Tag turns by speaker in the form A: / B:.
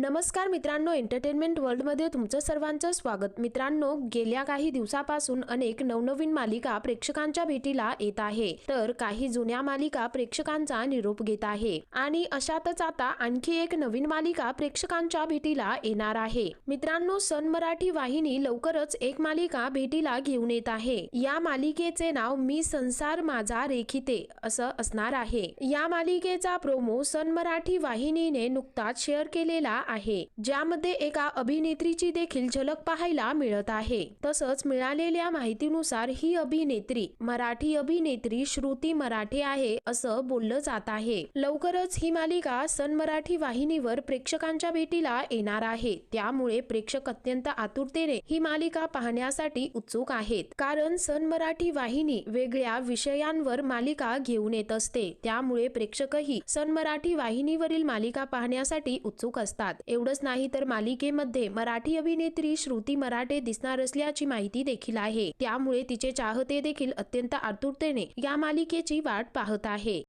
A: नमस्कार मित्रांनो एंटरटेनमेंट वर्ल्डमध्ये तुमचं सर्वांचं स्वागत. मित्रांनो गेल्या काही दिवसापासून अनेक नवनवीन मालिका प्रेक्षकांच्या भेटीला येत आहे. तर काही जुन्या मालिका प्रेक्षकांचा निरोप घेत आहे. आणि अशातच आता आणखी एक नवीन मालिका प्रेक्षकांच्या भेटीला येणार आहे. मित्रांनो सन मराठी वाहिनी लवकरच एक मालिका भेटीला घेऊन येत आहे. या मालिकेचे नाव मी संसार माझा रेखिते असं असणार आहे. या मालिकेचा प्रोमो सन मराठी वाहिनीने नुकताच शेअर केलेला आहे ज्यामध्ये एका अभिनेत्रीची देखील झलक पाहायला मिळत आहे. तसंच मिळालेल्या माहितीनुसार ही अभिनेत्री मराठी अभिनेत्री श्रुती मराठे आहे असं बोललं जात आहे. लवकरच ही मालिका सन मराठी वाहिनीवर प्रेक्षकांच्या भेटीला येणार आहे. त्यामुळे प्रेक्षक अत्यंत आतुरतेने ही मालिका पाहण्यासाठी उत्सुक आहेत. कारण सन मराठी वाहिनी वेगळ्या विषयांवर मालिका घेऊन येत असते. त्यामुळे प्रेक्षकही सन मराठी वाहिनीवरील मालिका पाहण्यासाठी उत्सुक असतात. एवढंच नाही तर मालिकेमध्ये मराठी अभिनेत्री श्रुती मराठे दिसणार असल्याची माहिती देखील आहे. त्यामुळे तिचे चाहते देखील अत्यंत आतुरतेने या मालिकेची वाट पाहत आहे.